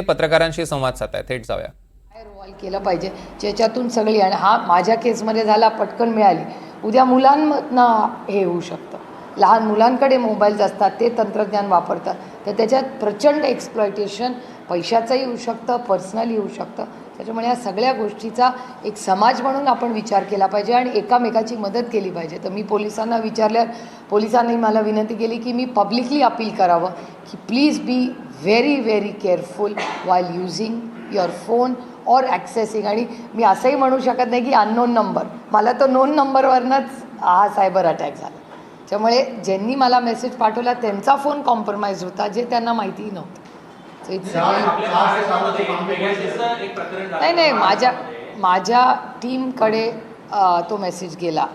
पत्रकारांशी संवाद साधताय थेट जाऊया. काय केलं पाहिजे? ज्याच्यातून सगळी आणि हा माझ्या केसमध्ये झाला पटकन मिळाली. उद्या मुलांमधनं हे होऊ शकतं. लहान मुलांकडे मोबाईल्स असतात ते तंत्रज्ञान वापरतात. तर त्याच्यात प्रचंड एक्सप्लॉयटेशन पैशाचंही होऊ शकतं पर्सनली होऊ शकतं. त्याच्यामुळे या सगळ्या गोष्टीचा एक समाज म्हणून आपण विचार केला पाहिजे आणि एकामेकाची मदत केली पाहिजे. तर मी पोलिसांना विचारल्यावर पोलिसांनी मला विनंती केली की मी पब्लिकली अपील करावं की please be very very careful while using your phone or accessing आणि मी असंही म्हणू शकत नाही की अननोन नंबर मला तर नोन नंबरवरनंच हा सायबर अटॅक झाला. त्यामुळे ज्यांनी मला मेसेज पाठवला त्यांचा फोन कॉम्प्रोमाइज होता जे त्यांना माहितीही नव्हतं. नाही नाही माझ्या माझ्या टीमकडे तो मेसेज गेला.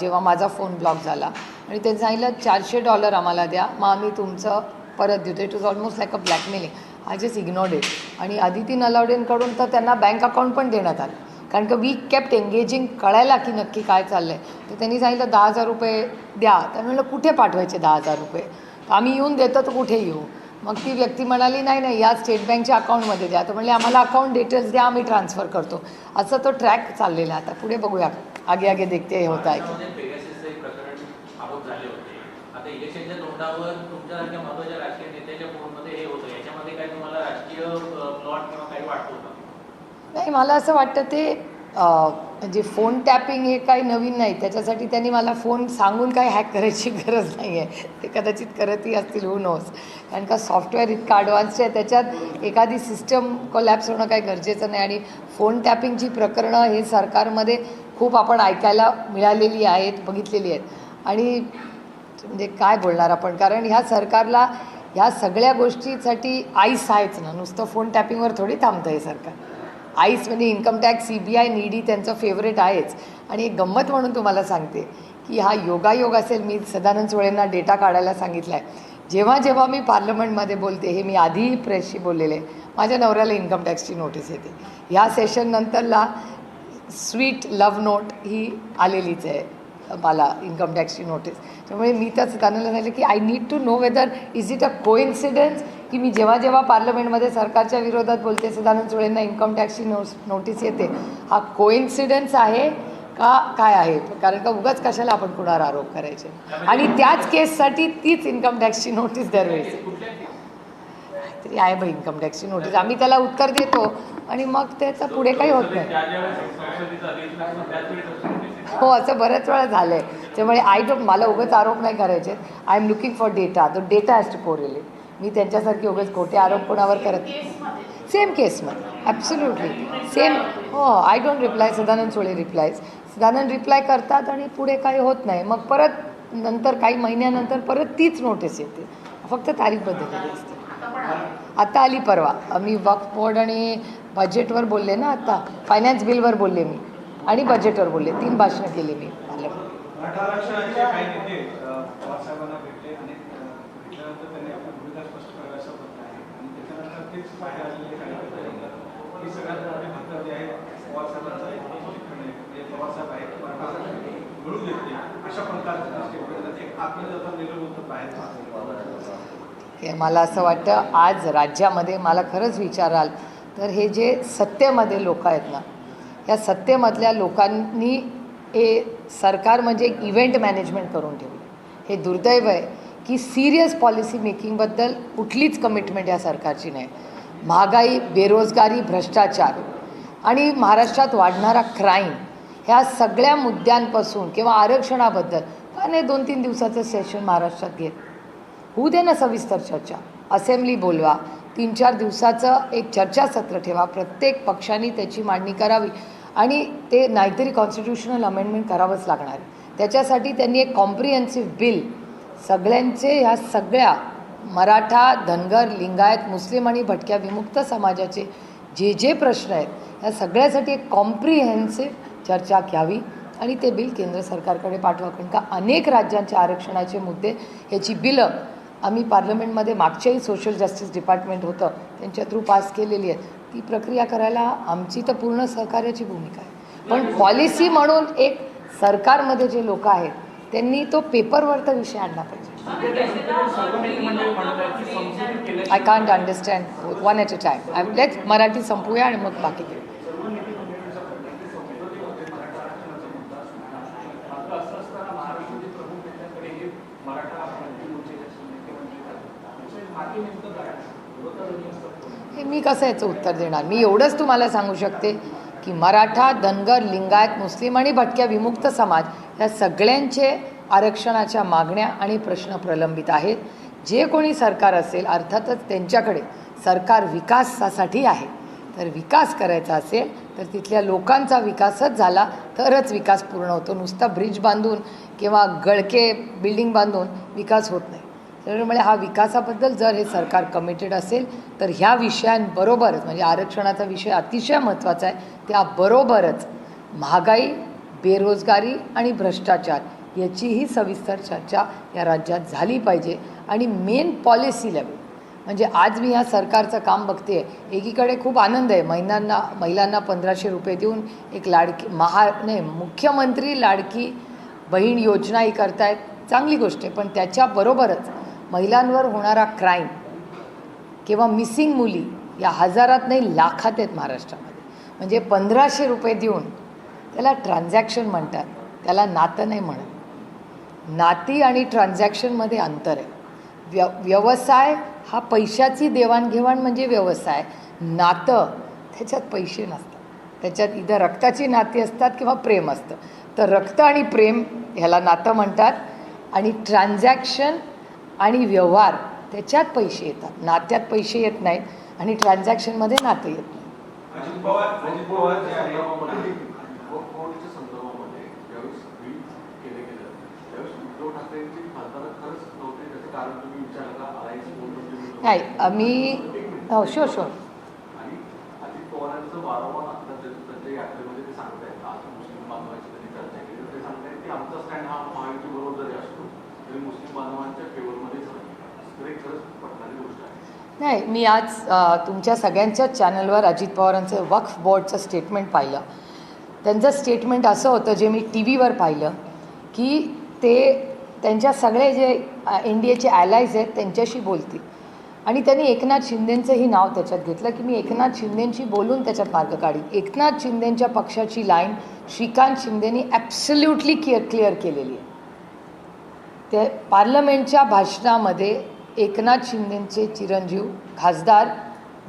जेव्हा माझा फोन ब्लॉक झाला. आणि त्यांनी सांगितलं चारशे डॉलर आम्हाला द्या. मग आम्ही तुमचं परत देतो. It was almost like a blackmailing I just ignored it आणि आदिती नलावडेंकडून तर त्यांना बँक अकाउंट पण देण्यात आलं. कारण का वी केप्ट एंगेजिंग कळायला की नक्की काय चाललं आहे तर त्यांनी सांगितलं दहा हजार रुपये द्या. तर म्हणलं कुठे पाठवायचे दहा हजार रुपये? तर आम्ही येऊन देतो तर कुठे येऊ? मग ती व्यक्ती म्हणाली नाही नाही या स्टेट बँकच्या अकाउंटमध्ये द्या. तर म्हणले आम्हाला अकाउंट डिटेल्स द्या आम्ही ट्रान्सफर करतो. असं तो ट्रॅक चाललेला आता. पुढे बघूया. आगे आगे देखते हे होत आहे की. हे नाही मला असं वाटतं ते म्हणजे फोन टॅपिंग हे काही नवीन नाही. त्याच्यासाठी त्यांनी मला फोन सांगून काही हॅक करायची गरज नाही आहे ते कदाचित करतही असतील हो नोस कारण का सॉफ्टवेअर इतकं ॲडव्हान्स्ड आहे त्याच्यात एखादी सिस्टम कोलॅप्स होणं काही गरजेचं नाही. आणि फोन टॅपिंगची प्रकरणं हे सरकारमध्ये खूप आपण ऐकायला मिळालेली आहेत बघितलेली आहेत. आणि म्हणजे काय बोलणार आपण? कारण ह्या सरकारला ह्या सगळ्या गोष्टीसाठी आईस आहेच ना. नुसतं फोन टॅपिंगवर थोडी थांबतं हे सरकार. आईस म्हणजे income tax C B I needy त्यांचं फेवरेट आहेच. आणि एक गंमत म्हणून तुम्हाला सांगते की हा योगायोग असेल मी सदानंद सुळेंना डेटा काढायला सांगितला आहे जेव्हा जेव्हा मी पार्लमेंटमध्ये बोलते हे मी आधीही प्रेसशी बोललेले आहे, माझ्या नवऱ्याला इन्कम टॅक्सची नोटीस येते. ह्या सेशननंतरला स्वीट लव्ह नोट ही आलेलीच आहे मला इन्कम टॅक्सची नोटीस. त्यामुळे मी तर त्यांना सांगितलं की I need to know whether is it a coincidence की मी जेव्हा जेव्हा पार्लमेंटमध्ये सरकारच्या विरोधात बोलते सदानंद सुळेंना इन्कम टॅक्सची नो नोटीस येते. हा कोइन्सिडन्स आहे का काय आहे? कारण का उगाच कशाला आपण कुणावर आरोप करायचे? आणि त्याच केससाठी तीच इन्कम टॅक्सची नोटीस दरवेळेस तरी आहे बघ इन्कम टॅक्सची नोटीस आम्ही त्याला उत्तर देतो आणि मग त्याचं पुढे काही होत नाही. हो असं बऱ्याच वेळा झालं आहे त्यामुळे आय डोंट मला उगाच आरोप नाही करायचे. I am looking for data तो डेटा हॅज टू कोरिलेट मी त्यांच्यासारखे उगेच खोटे आरोप कोणावर करत सेम केसमध्ये ॲब्सोल्युटली सेम हो I don't reply Sadanand Sule replies Sadanand reply करतात आणि पुढे काही होत नाही. मग परत नंतर काही महिन्यानंतर परत तीच नोटीस येते. फक्त तारीख बदललेली असते. आता आली परवा. मी वक्फ बोर्ड आणि बजेटवर बोलले ना आता. फायनान्स बिलवर बोलले मी. आणि बजेटवर बोलले. तीन भाषणं केली मी पार्लमेंट मराठा आरक्षणाचे काही नेते अ, पवारसाहेबांना भेटले आणि अ, भेटल्यानंतर त्यांनी आपली भूमिका स्पष्ट करायला असं होत आहे आणि कार्यकर्ते सगळ्यात मोठे भक्त जे पवारसाहेबांचं पवारसाहेब आहेत मराठा अशा प्रकारचं स्टेटमेंट एक आत्मनिर्भर होतं बाहेर हे मला असं वाटतं आज राज्यामध्ये मला खरंच विचाराल तर हे जे सत्तेमध्ये लोक आहेत ना या सत्तेमधल्या लोकांनी हे सरकार म्हणजे एक इव्हेंट मॅनेजमेंट करून ठेवलं. हे दुर्दैव आहे की सिरियस पॉलिसी मेकिंगबद्दल कुठलीच कमिटमेंट या सरकारची नाही. महागाई बेरोजगारी भ्रष्टाचार आणि महाराष्ट्रात वाढणारा क्राईम ह्या सगळ्या मुद्द्यांपासून किंवा आरक्षणाबद्दल का दोन तीन दिवसाचं सेशन महाराष्ट्रात घेत होऊ दे ना सविस्तर चर्चा. असेंब्ली बोलवा. तीन चार दिवसाचं एक चर्चासत्र ठेवा. प्रत्येक पक्षाने त्याची मांडणी करावी आणि ते नाहीतरी कॉन्स्टिट्युशनल अमेंडमेंट करावंच लागणार त्याच्यासाठी त्यांनी एक कॉम्प्रिहेन्सिव्ह बिल सगळ्यांचे ह्या सगळ्या मराठा धनगर लिंगायत मुस्लिम आणि भटक्या विमुक्त समाजाचे जे जे प्रश्न आहेत ह्या सगळ्यासाठी एक कॉम्प्रिहेन्सिव्ह चर्चा घ्यावी आणि ते बिल केंद्र सरकारकडे पाठवा. कारण का अनेक राज्यांच्या आरक्षणाचे मुद्दे ह्याची बिलं आम्ही पार्लमेंटमध्ये मागच्याही सोशल जस्टिस डिपार्टमेंट होतं त्यांच्या थ्रू पास केलेली आहे ती प्रक्रिया करायला आमची तर पूर्ण सहकार्याची भूमिका आहे. पण पॉलिसी म्हणून एक सरकारमध्ये जे लोक आहेत त्यांनी तो पेपरवर तर विषय आणला पाहिजे. I can't understand one at a time I let's Marathi संपूया आणि मग बाकी हे मी कसं याचं उत्तर देणार? मी एवढंच तुम्हाला सांगू शकते की मराठा धनगर लिंगायत मुस्लिम आणि भटक्या विमुक्त समाज या सगळ्यांचे आरक्षणाच्या मागण्या आणि प्रश्न प्रलंबित आहेत. जे कोणी सरकार असेल अर्थातच त्यांच्याकडे सरकार विकासासाठी आहे. तर विकास करायचा असेल तर तिथल्या लोकांचा विकासच झाला तरच विकास पूर्ण होतो. नुसता ब्रिज बांधून किंवा गळके बिल्डिंग बांधून विकास होत नाही. त्यामुळे हा विकासाबद्दल जर हे सरकार कमिटेड असेल तर ह्या विषयांबरोबरच म्हणजे आरक्षणाचा विषय अतिशय महत्त्वाचा आहे त्याबरोबरच महागाई बेरोजगारी आणि भ्रष्टाचार याचीही सविस्तर चर्चा या राज्यात झाली पाहिजे. आणि मेन पॉलिसी लेवल म्हणजे आज मी ह्या सरकारचं काम बघते एकीकडे खूप आनंद आहे. महिलांना महिलांना पंधराशे रुपये देऊन एक लाडकी महा नाही मुख्यमंत्री लाडकी बहीण योजनाही करतायत. चांगली गोष्ट आहे. पण त्याच्याबरोबरच महिलांवर होणारा क्राईम किंवा मिसिंग मुली या हजारात नाही लाखात आहेत महाराष्ट्रामध्ये. म्हणजे पंधराशे रुपये देऊन त्याला ट्रान्झॅक्शन म्हणतात. त्याला नातं नाही म्हणत. नाती आणि ट्रान्झॅक्शनमध्ये अंतर आहे. व्य व्यवसाय हा पैशाची देवाणघेवाण म्हणजे व्यवसाय. नातं त्याच्यात पैसे नसतात. त्याच्यात इथं रक्ताची नाती असतात किंवा प्रेम असतं. तर रक्त आणि प्रेम ह्याला नातं म्हणतात. आणि ट्रान्झॅक्शन आणि व्यवहार त्याच्यात पैसे येतात. नात्यात पैसे येत नाहीत आणि ट्रान्झॅक्शनमध्ये नातं येत नाही. हे खरंच पटणारी गोष्ट आहे. नाही मी आज तुमच्या सगळ्यांच्याच चॅनलवर अजित पवारांचं वक्फ बोर्डचं स्टेटमेंट पाहिलं. त्यांचं स्टेटमेंट असं होतं जे मी टी व्हीवर पाहिलं की ते त्यांच्या सगळे जे एन ॲलायज आहेत त्यांच्याशी बोलतील. आणि त्यांनी एकनाथ शिंदेंचंही नाव त्याच्यात घेतलं की मी एकनाथ शिंदेंशी बोलून त्याच्यात मार्ग काढी एकनाथ शिंदेंच्या पक्षाची लाईन श्रीकांत शिंदेनी ॲब्सल्युटली क्लिअर क्लिअर केलेली आहे. ते पार्लमेंटच्या भाषणामध्ये एकनाथ शिंदेंचे चिरंजीव खासदार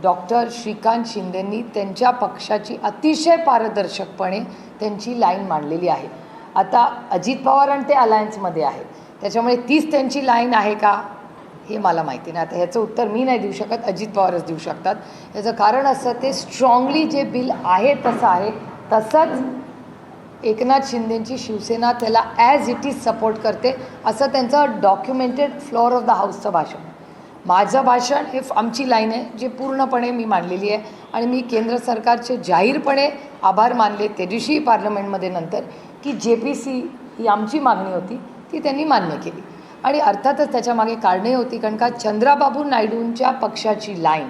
डॉक्टर श्रीकांत शिंदेंनी त्यांच्या पक्षाची अतिशय पारदर्शकपणे त्यांची लाईन मांडलेली आहे. आता अजित पवार आणि ते अलायन्समध्ये आहेत. त्याच्यामुळे तीच त्यांची लाईन आहे का हे मला माहिती नाही. आता ह्याचं उत्तर मी नाही देऊ शकत अजित पवारच देऊ शकतात. याचं कारण असं ते स्ट्रॉंगली जे बिल आहे तसं आहे तसंच एकनाथ शिंदेंची शिवसेना त्याला ॲज इट इज सपोर्ट करते असं त्यांचं डॉक्युमेंटेड फ्लोअर ऑफ द हाऊसचं भाषण माझं भाषण हे फ- आमची लाईन आहे जे पूर्णपणे मी मांडलेली आहे. आणि मी केंद्र सरकारचे जाहीरपणे आभार मानले त्या दिवशी पार्लमेंटमध्ये नंतर. की जे पी सी ही आमची मागणी होती ती त्यांनी मान्य केली. आणि अर्थातच त्याच्यामागे कारणे होती कारण का चंद्राबाबू नायडूंच्या पक्षाची लाईन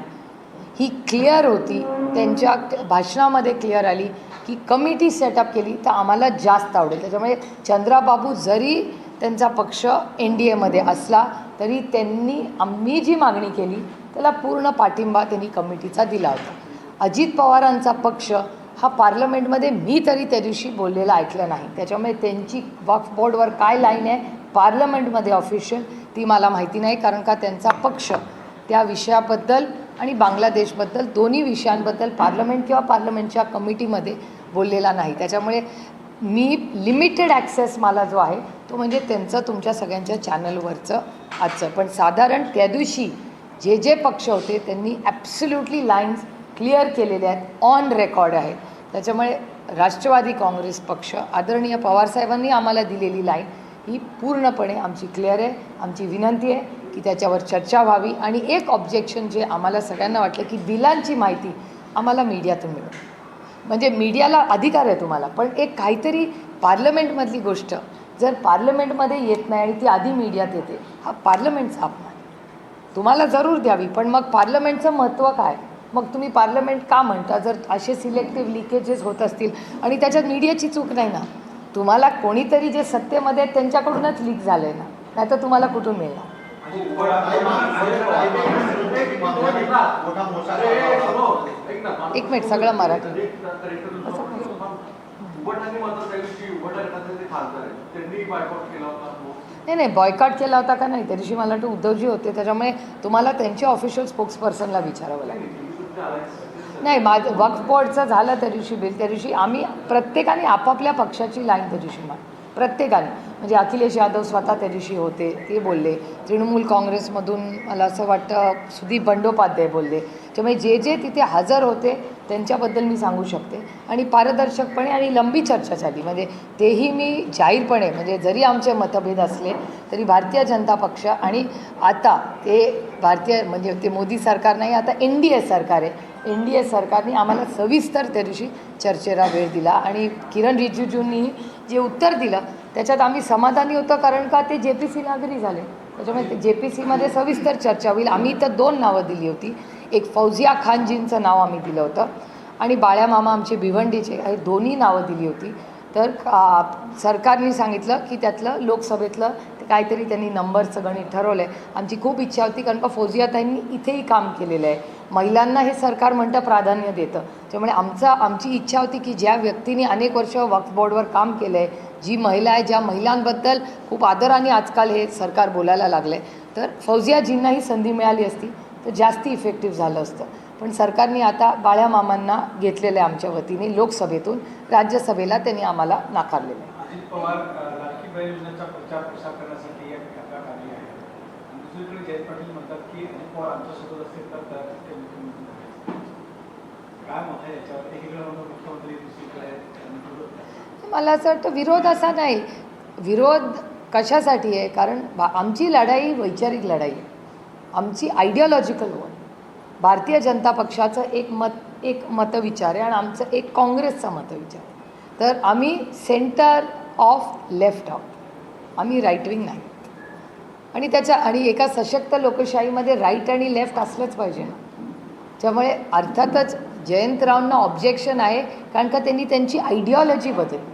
ही क्लिअर होती त्यांच्या भाषणामध्ये क्लिअर आली की कमिटी सेटअप केली तर आम्हाला जास्त आवडेल. त्याच्यामुळे चंद्राबाबू जरी त्यांचा पक्ष एन डी एमध्ये असला तरी त्यांनी आम्ही जी मागणी केली त्याला पूर्ण पाठिंबा त्यांनी कमिटीचा दिला होता. अजित पवारांचा पक्ष हा पार्लमेंटमध्ये मी तरी त्या दिवशी बोललेला ऐकलं नाही. त्याच्यामुळे त्यांची वक्फ बोर्डवर काय लाईन आहे पार्लमेंटमध्ये ऑफिशियल ती मला माहिती नाही कारण का त्यांचा पक्ष त्या विषयाबद्दल आणि बांगलादेशबद्दल दोन्ही विषयांबद्दल पार्लमेंट किंवा पार्लमेंटच्या कमिटीमध्ये बोललेला नाही. त्याच्यामुळे मी लिमिटेड ॲक्सेस मला जो आहे तो म्हणजे त्यांचं तुमच्या सगळ्यांच्या चॅनलवरचं आजचं. पण साधारण त्या दिवशी जे जे पक्ष होते त्यांनी ॲब्सल्युटली लाईन्स क्लिअर केलेले आहेत ऑन रेकॉर्ड आहेत त्याच्यामुळे राष्ट्रवादी काँग्रेस पक्ष आदरणीय पवारसाहेबांनी आम्हाला दिलेली लाईन ही पूर्णपणे आमची क्लिअर आहे आमची विनंती आहे की त्याच्यावर चर्चा व्हावी. आणि एक ऑब्जेक्शन जे आम्हाला सगळ्यांना वाटलं की बिलांची माहिती आम्हाला मीडियातून मिळेल. म्हणजे मीडियाला अधिकार आहे तुम्हाला पण एक काहीतरी पार्लमेंटमधली गोष्ट जर पार्लमेंटमध्ये येत नाही आणि ती आधी मीडियात येते हा पार्लमेंटचा अपमान. तुम्हाला जरूर द्यावी पण मग पार्लमेंटचं महत्त्व काय? मग तुम्ही पार्लमेंट का म्हणता? जर असे सिलेक्टिव्ह लिकेजेस होत असतील आणि त्याच्यात मीडियाची चूक नाही ना तुम्हाला कोणीतरी जे सत्तेमध्ये आहेत त्यांच्याकडूनच लीक झालं आहे ना नाही तर तुम्हाला कुठून मिळणार? एक मिनिट सगळं मराठी. नाही नाही बॉयकॉट केला होता का नाही? त्या दिवशी मला वाटतं उद्धवजी होते त्याच्यामुळे तुम्हाला त्यांच्या ऑफिशियल स्पोक्स पर्सनला विचारावं लागेल. नाही माझं वक्फ बोर्डचं झालं त्या दिवशी बिल. त्या दिवशी आम्ही प्रत्येकाने आपापल्या पक्षाची लाईन त्या दिवशी मान प्रत्येकाने. म्हणजे अखिलेश यादव स्वतः त्या दिवशी होते ते बोलले. तृणमूल काँग्रेसमधून मला असं वाटतं सुदीप बंडोपाध्याय बोलले. त्यामुळे जे जे तिथे हजर होते त्यांच्याबद्दल मी सांगू शकते. आणि पारदर्शकपणे आणि लंबी चर्चा झाली. म्हणजे तेही मी जाहीरपणे म्हणजे जरी आमचे मतभेद असले तरी भारतीय जनता पक्ष आणि आता ते भारतीय म्हणजे ते मोदी सरकार नाही आता एन डी ए सरकार आहे. एन डी ए सरकारने आम्हाला सविस्तर त्या दिवशी चर्चेला वेळ दिला. आणि किरण रिजिजूंनी जे उत्तर दिलं त्याच्यात आम्ही समाधानी होतो कारण का ते जे पी सी नागरी झाले. त्याच्यामुळे ते जे पी सीमध्ये सविस्तर चर्चा होईल. आम्ही तर दोन नावं दिली होती. एक फौजिया खानजींचं नाव आम्ही दिलं होतं. आणि बाळ्या मामा आमचे भिवंडीचे हे दोन्ही नावं दिली होती. तर सरकारने सांगितलं की त्यातलं लोकसभेतलं काहीतरी त्यांनी नंबरचं गणित ठरवलं आहे आमची खूप इच्छा होती कारण का फौजियाताईंनी इथेही काम केलेलं आहे. महिलांना हे सरकार म्हणतं प्राधान्य देतं. त्यामुळे आमचा आमची इच्छा होती की ज्या व्यक्तीने अनेक वर्ष वक्फ बोर्डवर काम केलं आहे जी महिला आहे ज्या महिलांबद्दल खूप आदराने आजकाल हे सरकार बोलायला लागलं आहे तर फौजियाजींनाही संधी मिळाली असती तर जास्ती इफेक्टिव्ह झालं असतं. पण सरकारने आता बाळ्या मामांना घेतलेलं आहे आमच्या वतीने लोकसभेतून राज्यसभेला त्यांनी आम्हाला नाकारलेलं आहे. मला असं वाटतं विरोध असा नाही. विरोध कशासाठी आहे? कारण भा- आमची लढाई वैचारिक लढाई आहे. आमची आयडिओलॉजिकल वन भारतीय जनता पक्षाचं एक मत एक मतविचार आहे आणि आमचं एक काँग्रेसचा मतविचार आहे. तर आम्ही सेंटर ऑफ लेफ्ट आहोत. आम्ही राईट विंग नाही. आणि त्याच्या आणि एका सशक्त लोकशाहीमध्ये राईट आणि लेफ्ट असलंच पाहिजे ना. त्यामुळे अर्थातच जयंतरावांना ऑब्जेक्शन आहे कारण का त्यांनी त्यांची आयडिओलॉजी बदलली.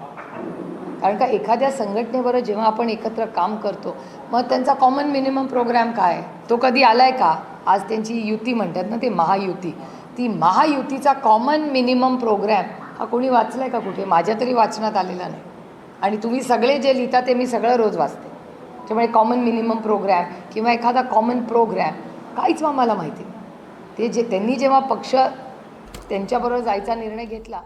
कारण का एखाद्या संघटनेबरोबर जेव्हा आपण एकत्र काम करतो मग त्यांचा कॉमन मिनिमम प्रोग्राम काय? आहे? तो कधी आला आहे का? आज त्यांची युती म्हणतात ना ते महायुती. ती महायुतीचा कॉमन मिनिमम प्रोग्रॅम हा कोणी वाचला आहे का कुठे? माझ्या तरी वाचण्यात आलेला नाही. आणि तुम्ही सगळे जे लिहिता ते मी सगळं रोज वाचते. त्यामुळे कॉमन मिनिमम प्रोग्रॅम किंवा एखादा कॉमन प्रोग्रॅम काहीच आम्हाला माहिती नाही. ते जे त्यांनी जेव्हा पक्ष त्यांच्याबरोबर जायचा निर्णय घेतला